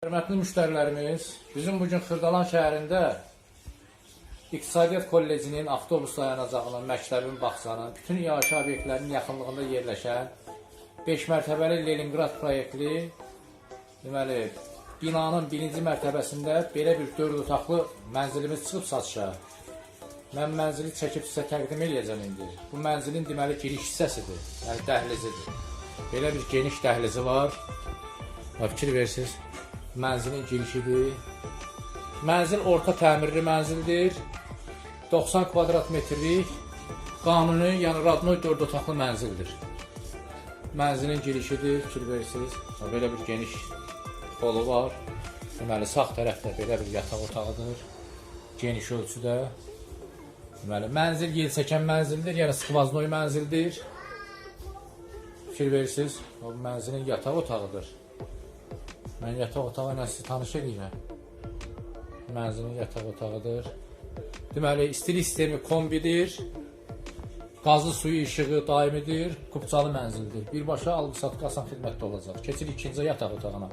Hörmətli müştərilərimiz, bizim bugün Xırdalan şəhərində İqtisadiyyat Kollecinin avtobus dayanacağının, məktəbin, bağçanın, bütün iaşə obyektlərinin yaxınlığında yerləşən 5 mərtəbəli Leningrad proyektli deməli binanın birinci mərtəbəsində belə bir 4 otaqlı mənzilimiz çıxıb satışa. Mən mənzili çəkib sizə təqdim edəcəm indi. Bu mənzilin deməli giriş hissəsidir, yəni dəhlizidir. Belə bir geniş dəhlizi var. Fikir versiniz, mənzilin girişidir. Mənzil orta təmirli mənzildir. 90 kvadrat metrlik qanuni, yəni radnoy 4 otaqlı mənzildir. Mənzilin girişidir, fikir versiniz. Və Belə bir geniş holu var. Deməli sağ tərəfdə belə bir yataq otağıdır. Geniş ölçüdə. Deməli mənzil yel çəkən mənzildir, yəni skvaznoy mənzildir. Fikir versiniz, o mənzilin yataq otağıdır. Mən yataq otağı ilə sizi tanış edirəm. Mənzilin yataq otağıdır. Deməli, istilik sistemi kombidir. Qazlı suyu işığı daimidir. Kupçalı mənzildir. Birbaşa alqı-satqı asan xidmətdə olacaq. Keçir ikinci yataq otağına.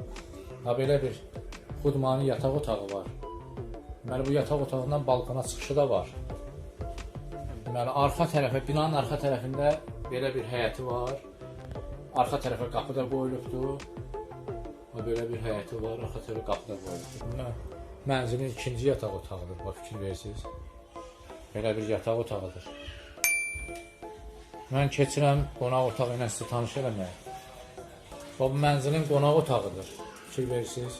Ha belə bir xudmani yataq otağı var. Deməli, bu yataq otağından balkona çıxışı da var. Deməli, arxa tərəfə, binanın arxa tərəfində belə bir həyəti var. Arxa tərəfə qapı da qoyulubdur. Və belə bir həyəti var, arxa tərəfə qapı da qoyulubdur. Mə- Mənzilin ikinci yataq otağıdır, bax fikir versiniz. Belə bir yataq otağıdır. Mən keçirəm qonaq otağı ilə sizi tanış eləməyə. Bu mənzilin qonaq otağıdır. Fikir versiniz.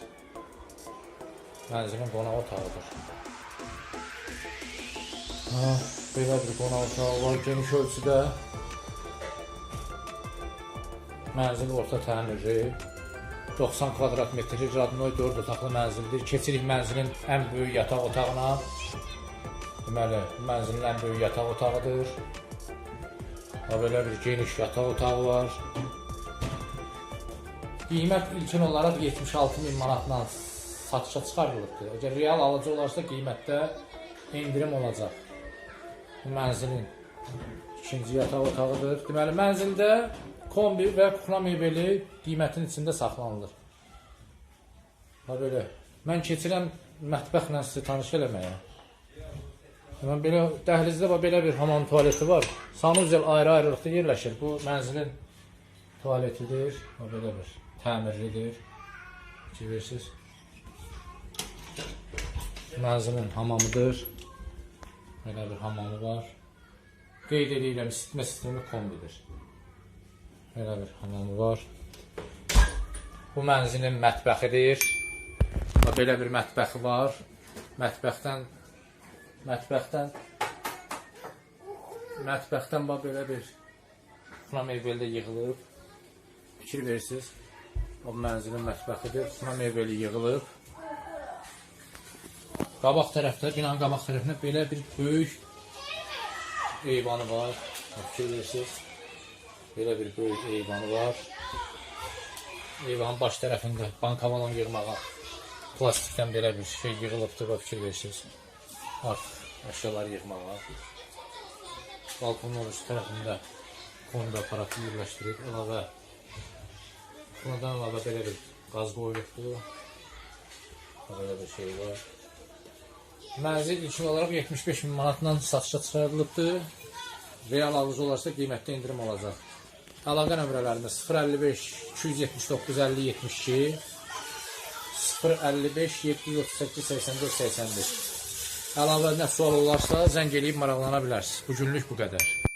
Mənzilin qonaq otağıdır. Ha, belə bir qonaq otağı var, geniş ölçüdə. Mənzil orta təmirli. 90 kvadrat metrlik radnoy 4 otaqlı mənzildir. Keçirik mənzilin ən böyük yataq otağına. Deməli, mənzilin ən böyük yataq otağıdır. Ha belə bir geniş yataq otağı var. Qiymət ilkin olaraq 76 min manatla satışa çıxarılıbdır. Əgər real alıcı olarsa qiymətdə endirim olacaq. Bu mənzilin ikinci yataq otağıdır. Deməli, mənzildə kombi və kuxna mebeli qiymətin içində saxlanılır. Ha belə. Mən keçirəm mətbəxlə sizi tanış eləməyə. Mən belə dəhlizdə bax belə bir hamam tualeti var. Sanuzel ayrı-ayrılıqda yerləşir. Bu mənzilin tualetidir. O belə bir təmirlidir. Görürsüz. Mənzilin hamamıdır. Belə bir hamamı var. Qeyd edirəm, isitmə sistemi kombidir. Belə bir hamamı var. Bu mənzilin mətbəxidir. Və Belə bir mətbəxi var. Mətbəxdən mətbəxdən mətbəxdən bax belə bir Funa mebeldə yığılıb. Fikir verirsiniz. O mənzilin mətbəxidir. Funa mebeli yığılıb. Qabaq tərəfdə, binanın qabaq tərəfində belə bir böyük eyvanı var. Fikir verirsiniz. Belə bir böyük eyvanı var. Eyvanın baş tərəfində bankavalon yığmağa plastikdən belə bir şey yığılıbdır, bax fikir verirsiniz. Artıq əşyalar yığmağa. Balkonun üst tərəfində konuda aparatı yerləşdirib, əlavə Bundan əlavə belə bir qaz qoyulubdur. Belə bir şey var. Mənzil ilkin olaraq 75 min manatla satışa çıxarılıbdır. Real alıcı olarsa qiymətdə endirim olacaq. Əlaqə nömrələrimiz 055 279 50 72 055 738 84 81 Əlavə nə sual olarsa zəng eləyib maraqlana bilərsiniz. Bugünlük bu qədər.